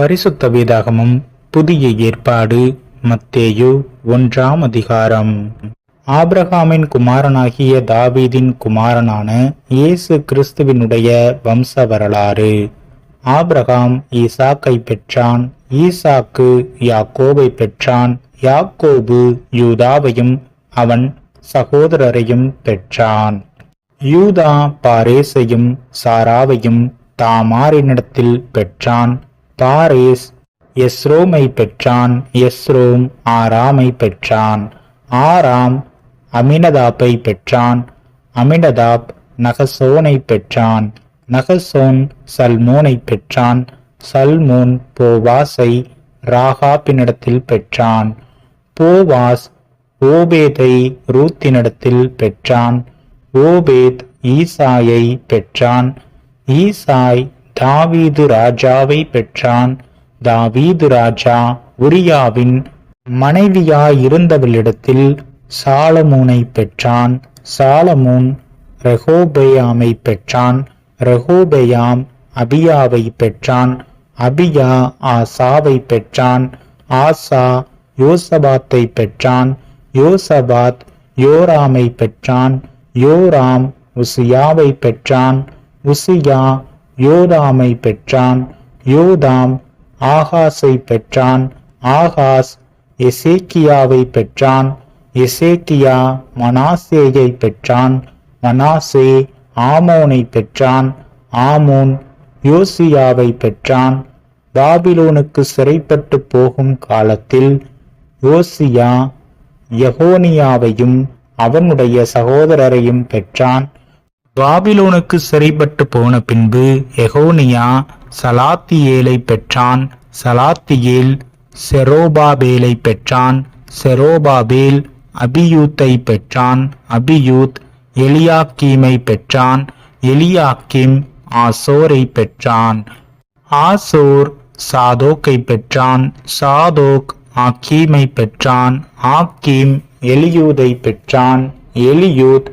பரிசுத்த வேதாகமம் புதிய ஏற்பாடு மத்தேயு ஒன்றாம் அதிகாரம். ஆபிரகாமின் குமாரனாகிய தாவீதின் குமாரனான இயேசு கிறிஸ்துவினுடைய வம்ச வரலாறு ஆபிரகாம் ஈசாக்கை பெற்றான் ஈசாக்கு யாக்கோபை பெற்றான் யாக்கோபு யூதாவையும் அவன் சகோதரரையும் பெற்றான். யூதா பாரேசையும் சாராவையும் தாமாரினிடத்தில் பெற்றான் பாரேஸ் எஸ்ரோமை பெற்றான் எஸ்ரோம் ஆராமை பெற்றான். ஆராம் அமினதாப்பை பெற்றான் அமினதாப் நகசோனை பெற்றான். நகசோன் சல்மோனை பெற்றான் சல்மோன் போவாஸை ராகாப்பினிடத்தில் பெற்றான். போவாஸ் ஓபேதை ரூத்தினிடத்தில் பெற்றான். ஓபேத் ஈசாயை பெற்றான். ஈசாய் தாவீது ராஜாவை பெற்றான். தாவீது ராஜா உரியாவின் மனைவியாயிருந்தவளிடத்தில் சாலமூனை பெற்றான். சாலமூன் ரகோபயாமை பெற்றான். ரகோபயாம் அபியாவை பெற்றான். அபியா ஆசாவை பெற்றான். ஆசா யோசபாத்தை பெற்றான். யோசபாத் யோராமை பெற்றான். யோராம் உசியாவை பெற்றான். உசியா யோதாமை பெற்றான் யோதாம் ஆகாஸை பெற்றான் ஆகாஸ் எசேக்கியாவை பெற்றான் எசேக்கியா மனாசேயை பெற்றான் மனாசே ஆமோனை பெற்றான் ஆமோன் யோசியாவை பெற்றான். பாபிலோனுக்கு சிறைப்பட்டு போகும் காலத்தில் யோசியா யகோனியாவையும் அவனுடைய சகோதரரையும் பெற்றான். பாபிலோனுக்கு சிறைப்பட்டு போன பின்பு எகோனியா சலாத்தியேலை பெற்றான். சலாத்தியேல் செரோபாபேலை பெற்றான். செரோபாபேல் அபியூத்தை பெற்றான். அபியூத் எலியாக்கீமை பெற்றான். எலியாக்கிம் ஆசோரை பெற்றான். ஆசோர் சாதோக்கை பெற்றான். சாதோக் ஆக்கீமை பெற்றான். ஆக்கீம் எலியூதை பெற்றான். எலியூத்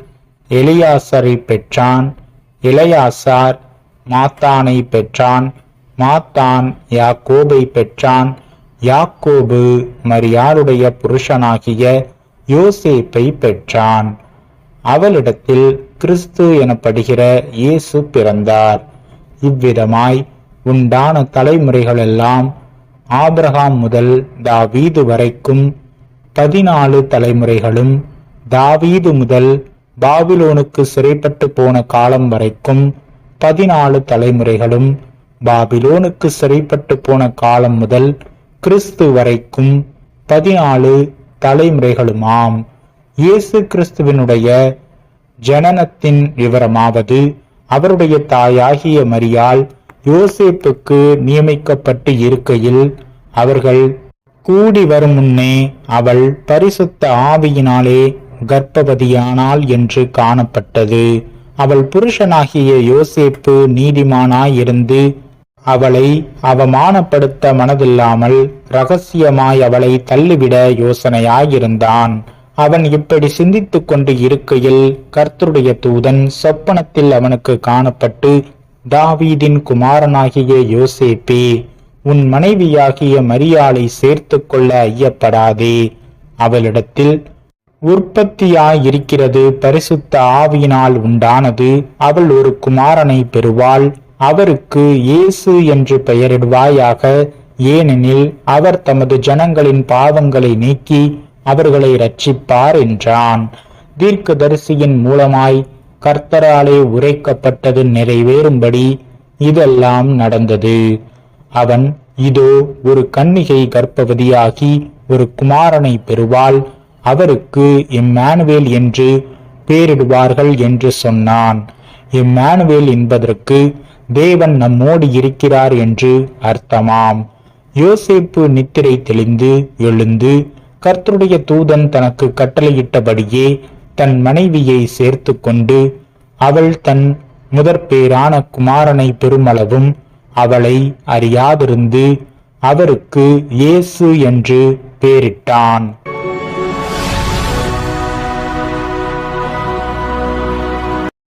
எலியாசரை பெற்றான் இளையாசார் மாத்தானை பெற்றான் மாத்தான் யாக்கோபை பெற்றான் யாக்கோபு மரியாளுடைய புருஷனாகிய யோசேப்பை பெற்றான். அவளிடத்தில் கிறிஸ்து எனப்படுகிற இயேசு பிறந்தார். இவ்விதமாய் உண்டான தலைமுறைகளெல்லாம் ஆபிரகாம் முதல் தாவீது வரைக்கும் பதினாலு தலைமுறைகளும் தாவீது முதல் பாபிலோனுக்கு சிறைப்பட்டு போன காலம் வரைக்கும் பதினாலு தலைமுறைகளும் பாபிலோனுக்கு சிறைப்பட்டு போன காலம் முதல் கிறிஸ்து வரைக்கும் பதினாலு தலைமுறைகளுமாம். இயேசு கிறிஸ்துவினுடைய ஜனனத்தின் விவரமாவது அவருடைய தாயாகிய மரியால் யோசேப்புக்கு நியமிக்கப்பட்டு இருக்கையில் அவர்கள் கூடி வரும் முன்னே அவள் பரிசுத்த ஆவியினாலே கர்ப்பவதியானாள் என்று காணப்பட்டது. அவள் புருஷனாகிய யோசேப்பு நீதிமானாயிருந்து அவளை அவமானப்படுத்த மனதில்லாமல் ரகசியமாய் அவளை தள்ளிவிட யோசனையாயிருந்தான். அவன் இப்படி சிந்தித்துக் கொண்டு இருக்கையில் கர்த்தருடைய தூதன் சொப்பனத்தில் அவனுக்கு காணப்பட்டு தாவீதின் குமாரனாகிய யோசேப்பே உன் மனைவியாகிய மரியாளை சேர்த்து கொள்ள ஐயப்படாதே. அவளிடத்தில் உற்பத்தியாயிருக்கிறது பரிசுத்த ஆவியினால் உண்டானது. அவள் ஒரு குமாரனை பெறுவாள். அவருக்கு இயேசு என்று பெயரிடுவாயாக. ஏனெனில் அவர் தமது ஜனங்களின் பாவங்களை நீக்கி அவர்களை ரட்சிப்பார் என்றான். தீர்க்கதரிசியின் மூலமாய் கர்த்தராலே உரைக்கப்பட்டது நிறைவேறும்படி இதெல்லாம் நடந்தது. அவன் இதோ ஒரு கன்னிகை கர்ப்பவதியாகி ஒரு குமாரனை பெறுவாள். அவருக்கு இம்மானுவேல் என்று பேரிடுவார்கள் என்று சொன்னான். இம்மானுவேல் என்பதற்கு தேவன் நம்மோடு இருக்கிறார் என்று அர்த்தமாம். யோசேப்பு நித்திரை தெளிந்து எழுந்து கர்த்தருடைய தூதன் தனக்கு கட்டளையிட்டபடியே தன் மனைவியை சேர்த்து கொண்டு அவள் தன் முதற்பேரான குமாரனை பெருமளவும் அவளை அறியாதிருந்து அவருக்கு இயேசு என்று பேரிட்டான்.